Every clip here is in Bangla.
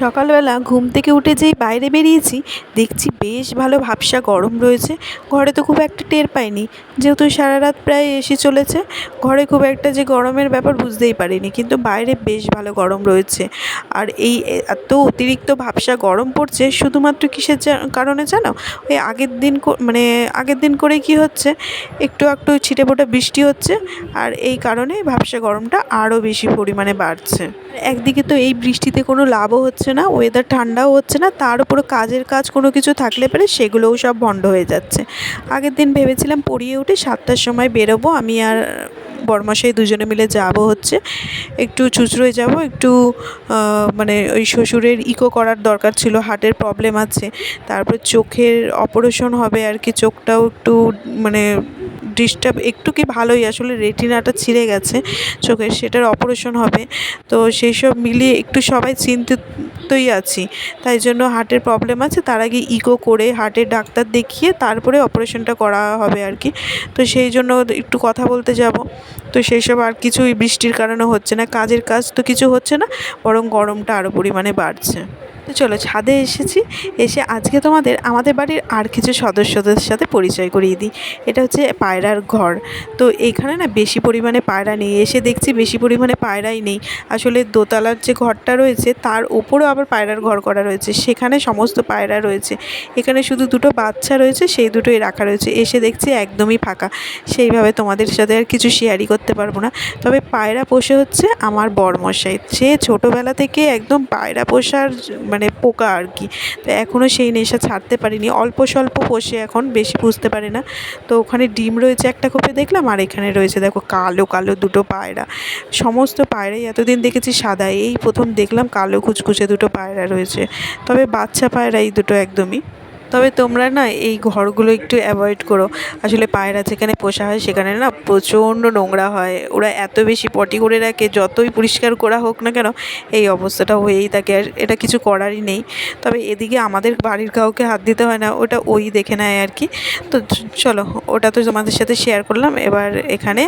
সকালবেলা ঘুম থেকে উঠে যেই বাইরে বেরিয়েছি, দেখছি বেশ ভালো ভাবসা গরম রয়েছে। ঘরে তো খুব একটা টের পাইনি, যেহেতু সারা রাত প্রায় এসে চলেছে, ঘরে খুব একটা যে গরমের ব্যাপার বুঝতেই পারিনি, কিন্তু বাইরে বেশ ভালো গরম রয়েছে। আর এই এত অতিরিক্ত ভাবসা গরম পড়ছে, শুধুমাত্র কিসের কারণে জানো? ওই আগের দিন মানে আগের দিন করে কি হচ্ছে, একটু একটু ছিটে ফোটা বৃষ্টি হচ্ছে, আর এই কারণে ভাবসা গরমটা আরও বেশি পরিমাণে বাড়ছে। একদিকে তো এই বৃষ্টিতে কোনো লাভও হচ্ছে না ওয়েদার ঠান্ডাও হচ্ছে না, তার উপরও কাজের কাজ কোনো কিছু থাকলে পরে সেগুলোও সব বন্ধ হয়ে যাচ্ছে। আগের দিন ভেবেছিলাম পড়িয়ে উঠে সাতটার সময় বেরোবো, আমি আর বরমশাই দুজনে মিলে যাব হচ্ছে। একটু চুচড়োয় যাব, একটু মানে ওই শ্বশুরের ইকো করার দরকার ছিল, হার্টের প্রবলেম আছে, তারপর চোখের অপারেশন হবে আর কি, চোখটাও একটু মানে ডিস্টার্ব একটু কি ভালোই, আসলে রেটিনাটা ছিঁড়ে গেছে চোখের, সেটার অপারেশন হবে। তো সেই সব মিলিয়ে একটু সবাই চিন্তিতই আছি, তাই জন্য হার্টের প্রবলেম আছে। তার আগে ইকো করে হার্টের ডাক্তার দেখিয়ে তারপরে অপারেশনটা করা হবে আর কি তো সেই জন্য একটু কথা বলতে যাব। তো সেই সব আর কিছুই বৃষ্টির কারণে হচ্ছে না, কাজের কাজ তো কিছু হচ্ছে না, বরং গরমটা আরও পরিমাণে বাড়ছে। তো চলো ছাদে এসেছি। এসে আজকে তোমাদের আমাদের বাড়ির আর কিছু সদস্যদের সাথে পরিচয় করিয়ে দিই। এটা হচ্ছে পায়রার ঘর। তো এখানে না বেশি পরিমাণে পায়রা নেই। এসে দেখছি বেশি পরিমাণে পায়রাই নেই। আসলে দোতলার যে ঘরটা রয়েছে, তার ওপরেও আবার পায়রার ঘর করা রয়েছে। সেখানে সমস্ত পায়রা রয়েছে। এখানে শুধু দুটো বাচ্চা রয়েছে, সেই দুটোই রাখা রয়েছে। এসে দেখছি একদমই ফাঁকা। সেইভাবে তোমাদের সাথে আর কিছু শেয়ারই করতে পারব না। তবে পায়রা পোষে হচ্ছে আমার বরমশাই। সে ছোটোবেলা থেকে একদম পায়রা পোষার মানে পোকা আর কি। তো এখনও সেই নেশা ছাড়তে পারিনি। অল্প স্বল্প পোষে এখন বেশি বুঝতে পারে না। তো ওখানে ডিম রয়েছে একটা কোপে দেখলাম, আর এখানে রয়েছে দেখো কালো কালো দুটো পায়রা। সমস্ত পায়রাই এতদিন দেখেছি সাদা। এই প্রথম দেখলাম কালো কুচকুচে দুটো পায়রা রয়েছে। তবে বাচ্চা পায়রা এই দুটো একদমই। তবে তোমরা না এই ঘরগুলো একটু অ্যাভয়েড করো। আসলে পায়রা যেখানে পোষা হয় সেখানে না প্রচণ্ড নোংরা হয়। ওরা এত বেশি পটি করে রাখে, যতই পরিষ্কার করা হোক না কেন, এই অবস্থাটা হয়েই থাকে আর এটা কিছু করারই নেই। তবে এদিকে আমাদের বাড়ির কাউকে হাত দিতে হয় না, ওটা ওই দেখে নেয় আর কি। তো চলো, ওটা তো তোমাদের সাথে শেয়ার করলাম। এবার এখানে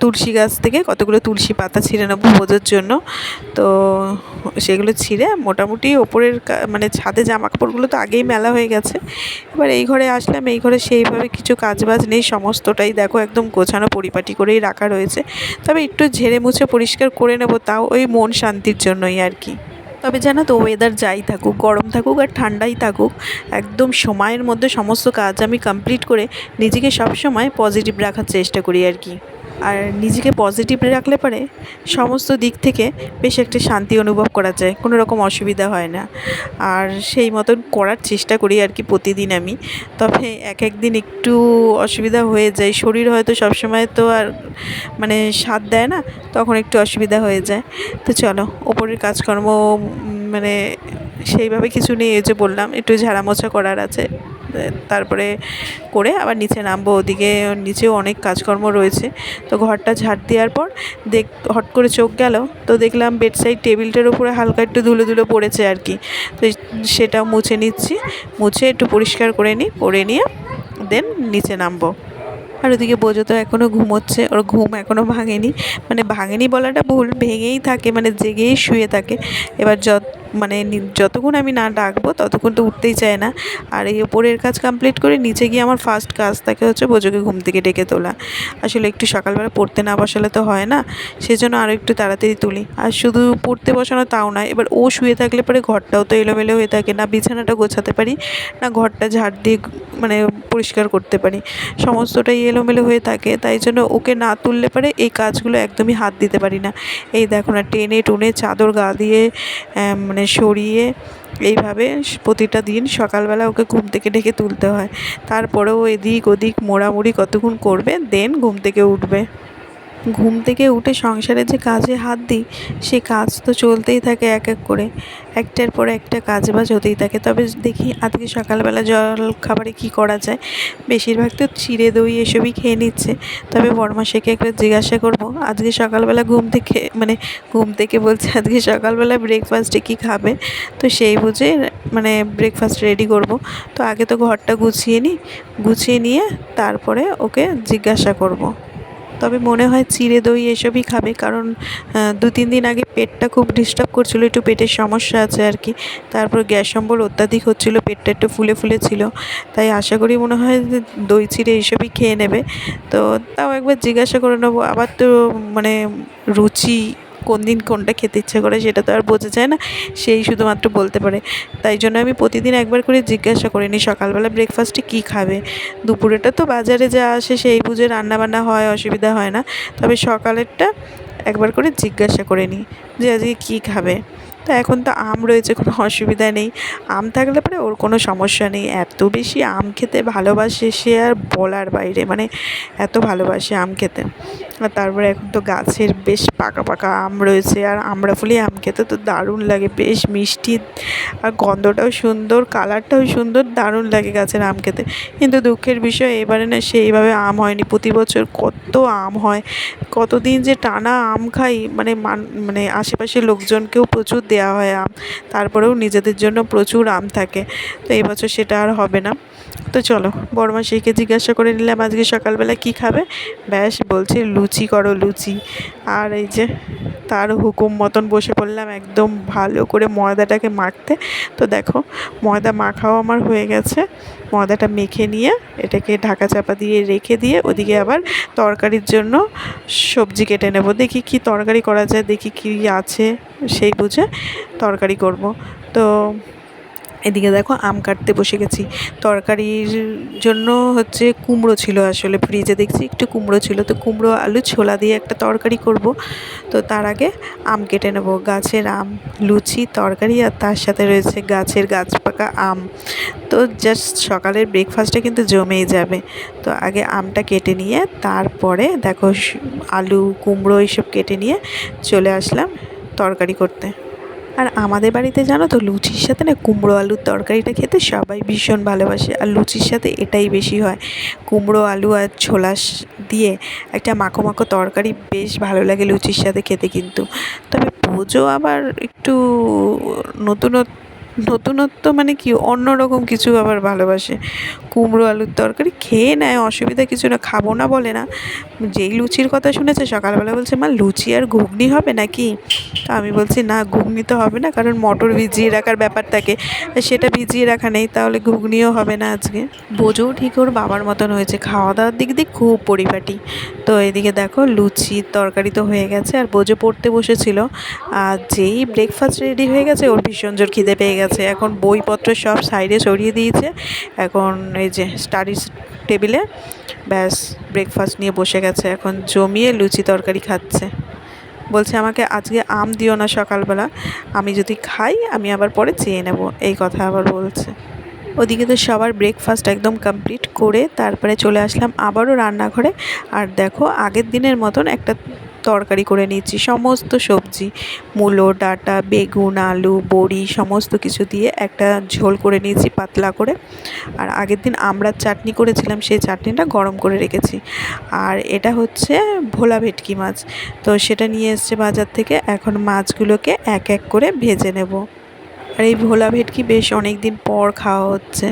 তুলসী গাছ থেকে কতগুলো তুলসী পাতা ছিঁড়ে নেব পুজোর জন্য। তো সেগুলো ছিঁড়ে মোটামুটি ওপরের মানে ছাদে জামা কাপড়গুলো তো আগেই মেলা হয়ে গেছে। এবার এই ঘরে আসলাম, এই ঘরে সেইভাবে কিছু কাজবাজ নেই, সমস্তটাই দেখো একদম গোছানো, পরিপাটি করেই রাখা রয়েছে। তবে একটু ঝেড়ে মুছে পরিষ্কার করে নেব, তাও ওই মন শান্তির জন্যই আর কি। তবে জানো তো ওয়েদার যাই থাকুক, গরম থাকুক আর ঠান্ডাই থাকুক, একদম সময়ের মধ্যে সমস্ত কাজ আমি কমপ্লিট করে নিজেকে সবসময় পজিটিভ রাখার চেষ্টা করি আর কি। আর নিজেকে পজিটিভ রাখলে পরে, সমস্ত দিক থেকে বেশ একটা শান্তি অনুভব করা যায়, কোনো রকম অসুবিধা হয় না। আর সেই মতন করার চেষ্টা করি আর কি প্রতিদিন আমি। তবে এক এক দিন একটু অসুবিধা হয়ে যায়, শরীর হয়তো সবসময় তো আর মানে সাথ দেয় না, তখন একটু অসুবিধা হয়ে যায়। তো চলো, ওপরের কাজকর্ম মানে সেইভাবে কিছু নেই, এই যে বললাম, একটু ঝাড়া মোছা করার আছে। তারপরে করে আবার নিচে নামবো। ওদিকে, নিচেও অনেক কাজকর্ম রয়েছে। তো ঘরটা ঝাড় দেওয়ার পর দেখ, হট করে চোখ গেল। তো দেখলাম বেডসাইড টেবিলটার উপরে হালকা একটু ধুলো ধুলো পড়েছে আর কি। তো সেটাও মুছে নিচ্ছি। মুছে একটু পরিষ্কার করে নিই, করে নিয়ে দেন নিচে নামবো। আর ওদিকে বোঝো তো এখনও ঘুমোচ্ছে। ওর ঘুম এখনও ভাঙেনি। মানে ভাঙেনি বলাটা ভুল, ভেঙেই থাকে মানে জেগেই শুয়ে থাকে। এবার যত মানে যতক্ষণ আমি না ডাকবো, ততক্ষণ তো উঠতেই চায় না। আর এই ওপরের কাজ কমপ্লিট করে নিচে গিয়ে আমার ফার্স্ট কাজ থাকে হচ্ছে বোঝোকে ঘুম থেকে ডেকে তোলা। আসলে একটু সকালবেলা পড়তে না বসালে তো হয় না, সেজন্য আরও একটু তাড়াতাড়ি তুলি। আর শুধু পড়তে বসানো তাও নয়, এবার ও শুয়ে থাকলে পরে ঘরটাও তো এলোমেলো হয়ে থাকে না, বিছানাটা গোছাতে পারি, না ঘরটা ঝাড় দিয়ে মানে পরিষ্কার করতে পারি। সমস্তটাই এলোমেলো হয়ে থাকে, তাই জন্য ওকে না তুললে পরে এই কাজগুলো একদমই হাত দিতে পারি না। এই দেখো না, টেনে টুনে চাদর গা দিয়ে মানে সরিয়ে এইভাবে প্রতিটা দিন সকালবেলা ওকে ঘুম থেকে ডেকে তুলতে হয়। তারপরেও এদিক ওদিক মোড়ামুড়ি কতক্ষণ করবে দেন ঘুম থেকে উঠবে। ঘুম থেকে উঠে সংসারে যে কাজে হাত দিই, সে কাজ তো চলতেই থাকে এক এক করে। একটার পর একটা কাজ বাজ হতেই থাকে। তবে দেখি আজকে সকালবেলা জল খাবারে কী করা যায়? বেশিরভাগ তো চিড়ে দই এসবই খেয়ে নিচ্ছে। তবে বড়মাসিকে একবার জিজ্ঞাসা করব, আজকে সকালবেলা ঘুম থেকে মানে ঘুম থেকে বলছে আজকে সকালবেলা ব্রেকফাস্টে কী খাবে? তো সেই বুঝে মানে ব্রেকফাস্ট রেডি করব। তো আগে তো ঘরটা গুছিয়ে নিই গুছিয়ে নিয়ে তারপরে ওকে জিজ্ঞাসা করব। তবে মনে হয় চিড়ে দই এসবই খাবে কারণ দু তিন দিন আগে পেটটা খুব ডিস্টার্ব করছিল, একটু পেটের সমস্যা আছে আর কি। তারপর গ্যাস অম্বল অত্যাধিক হচ্ছিল, পেটটা একটু ফুলে ফুলে ছিল। তাই আশা করি মনে হয় দই চিড়ে এসবই খেয়ে নেবে। তো তাও একবার জিজ্ঞাসা করে নেব। আবার তো মানে রুচি কোন দিন কোনটা খেতে ইচ্ছে করে সেটা তো আর বোঝা যায় না, সেই শুধুমাত্র বলতে পারে। তাই জন্য আমি প্রতিদিন একবার করে জিজ্ঞাসা করে নিই সকালবেলা ব্রেকফাস্টে কী খাবে। দুপুরেটা তো বাজারে যা আসে সেই বুঝে রান্নাবান্না হয়, অসুবিধা হয় না। তবে সকালেরটা একবার করে জিজ্ঞাসা করে নিই যে আজকে কী খাবে। তো এখন তো আম রয়েছে, কোনো অসুবিধা নেই। আম থাকলে পরে ওর কোনো সমস্যা নেই। এত বেশি আম খেতে ভালোবাসে সে আর বলার বাইরে মানে এত ভালোবাসে আম খেতে। আর তারপরে এখন তো গাছের বেশ পাকা পাকা আম রয়েছে, আর আমড়াফুলি আম খেতে তো দারুণ লাগে, বেশ মিষ্টি আর গন্ধটাও সুন্দর, কালারটাও সুন্দর, দারুণ লাগে গাছের আম খেতে। কিন্তু দুঃখের বিষয়, এবারে না সেইভাবে আম হয়নি, প্রতি বছর কত আম হয়, কতদিন যে টানা আম খাই মানে মান মানে আশেপাশের লোকজনকেও প্রচুর দেওয়া হয় আম, তারপরেও নিজেদের জন্য প্রচুর আম থাকে, তো এবছর সেটা আর হবে না। তো চলো বড়মাসিকে জিজ্ঞাসা করে নিলাম, আজকে সকালবেলা কী খাবে? ব্যাস, বলছে লুচি, করো লুচি। আর এই যে তার হুকুম মতন বসে পড়লাম একদম ভালো করে ময়দাটাকে মাখতে। তো দেখো, ময়দা মাখাও আমার হয়ে গেছে। ময়দাটা মেখে নিয়ে এটাকে ঢাকা চাপা দিয়ে রেখে দিয়ে ওদিকে আবার তরকারির জন্য সবজি কেটে নেব। দেখি কি তরকারি করা যায়, দেখি কী আছে, সেই বুঝে তরকারি করব। তো এদিকে দেখো আম কাটতে বসে গেছি। তরকারির জন্য হচ্ছে কুমড়ো ছিল আসলে ফ্রিজে দেখছি একটু কুমড়ো ছিল। তো কুমড়ো, আলু, ছোলা দিয়ে একটা তরকারি করব। তো তার আগে আম কেটে নেব, গাছের আম, লুচি, তরকারি আর তার সাথে রয়েছে গাছের গাছ পাকা আম। তো জাস্ট সকালের ব্রেকফাস্টটা কিন্তু জমেই যাবে। তো আগে আমটা কেটে নিয়ে তারপরে দেখো আলু, কুমড়ো এইসব কেটে নিয়ে চলে আসলাম তরকারি করতে। আর আমাদের বাড়িতে জানো তো লুচির সাথে না কুমড়ো আলুর তরকারিটা খেতে সবাই ভীষণ ভালোবাসে। আর লুচির সাথে এটাই বেশি হয়। কুমড়ো আলু আর ছোলা দিয়ে একটা মাখো মাখো তরকারি বেশ ভালো লাগে লুচির সাথে খেতে কিন্তু। তবে পুজো আবার একটু নতুনত্ব নতুনত্ব মানে কি? অন্য রকম কিছু আবার ভালোবাসে। কুমড়ো আলুর তরকারি খেয়ে নেয়, অসুবিধা কিছু না, খাব না বলে না। যেই লুচির কথা শুনেছে, সকালবেলা বলছে, মা, লুচি আর ঘুগনি হবে নাকি? তো আমি বলছি, না, ঘুগনি তো হবে না, কারণ মটর ভিজিয়ে রাখার ব্যাপার থাকে সেটা ভিজিয়ে রাখা নেই, তাহলে ঘুগনিও হবে না আজকে। বোঝও ঠিক ওর বাবার মতন হয়েছে। খাওয়া দাওয়ার দিক দিয়ে খুব পরিপাটি। তো এদিকে দেখো লুচি তরকারি তো হয়ে গেছে, আর বোঝো পড়তে বসেছিল। আর যেই ব্রেকফাস্ট রেডি হয়ে গেছে, ওর ভীষণ জোর খিদে পেয়ে গেছে। এখন বইপত্র সব সাইডে সরিয়ে দিয়েছে। এখন এই যে স্টাডি টেবিলে ব্যাস ব্রেকফাস্ট নিয়ে বসে গেছে। এখন জমিয়ে লুচি তরকারি খাচ্ছে। বলছে আমাকে আজকে আম দিও না সকালবেলা। আমি যদি খাই, আমি আবার পরে চেয়ে নেব। এই কথা আবার বলছে। ওদিকে তো সবার ব্রেকফাস্ট একদম কমপ্লিট করে তারপরে চলে আসলাম আবারও রান্নাঘরে। আর দেখো আগের দিনের মতন একটা তরকারি করে নিচ্ছি, সমস্ত সবজি, মূলো, ডাটা, বেগুন, আলু, বড়ি, সমস্ত কিছু দিয়ে একটা ঝোল করে নিয়েছি পাতলা করে। আর আগের দিন আমরা চাটনি করেছিলাম, সেই চাটনিটা গরম করে রেখেছি। আর এটা হচ্ছে ভোলা ভেটকি মাছ। তো সেটা নিয়ে এসছে বাজার থেকে, এখন মাছগুলোকে এক এক করে ভেজে নেব। আর এই ভোলা ভেটকি বেশ অনেক দিন পর খাওয়া হচ্ছে।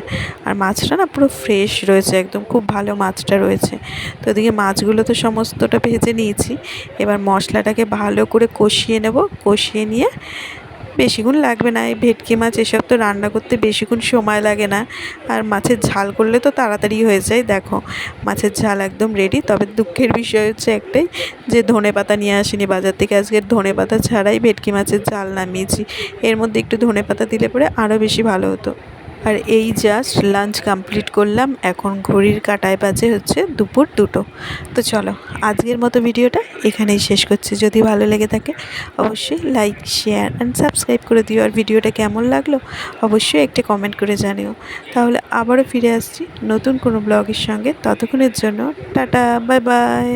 আর মাছটা না পুরো ফ্রেশ রয়েছে, একদম খুব ভালো মাছটা রয়েছে। তো এদিকে মাছগুলো তো সমস্তটা ভেজে নিয়েছি। এবার মশলাটাকে ভালো করে কষিয়ে নেব, কষিয়ে নিয়ে বেশিক্ষণ লাগবে না, এই ভেটকি মাছ এসব তো রান্না করতে বেশিক্ষণ সময় লাগে না। আর মাছের ঝাল করলে তো তাড়াতাড়ি হয়ে যায়, দেখো। মাছের ঝাল একদম রেডি তবে দুঃখের বিষয় হচ্ছে একটাই যে ধনে পাতা নিয়ে আসিনি বাজার থেকে। আজকে ধনে পাতা ছাড়াই ভেটকি মাছের ঝাল নামিয়েছি। এর মধ্যে একটু ধনে পাতা দিলে পরে আরও বেশি ভালো হতো। আর এই জাস্ট লাঞ্চ কমপ্লিট করলাম। এখন ঘড়ির কাটায় বাজে হচ্ছে দুপুর দুটো। তো চলো, আজকের মতো ভিডিওটা এখানেই শেষ করছি। যদি ভালো লেগে থাকে, অবশ্যই লাইক শেয়ার অ্যান্ড সাবস্ক্রাইব করে দিও। আর ভিডিওটা কেমন লাগল, অবশ্যই একটি কমেন্ট করে জানিও। তাহলে আবারও ফিরে আসছি নতুন কোনো ব্লগের সঙ্গে। ততক্ষণের জন্য টাটা বাই বাই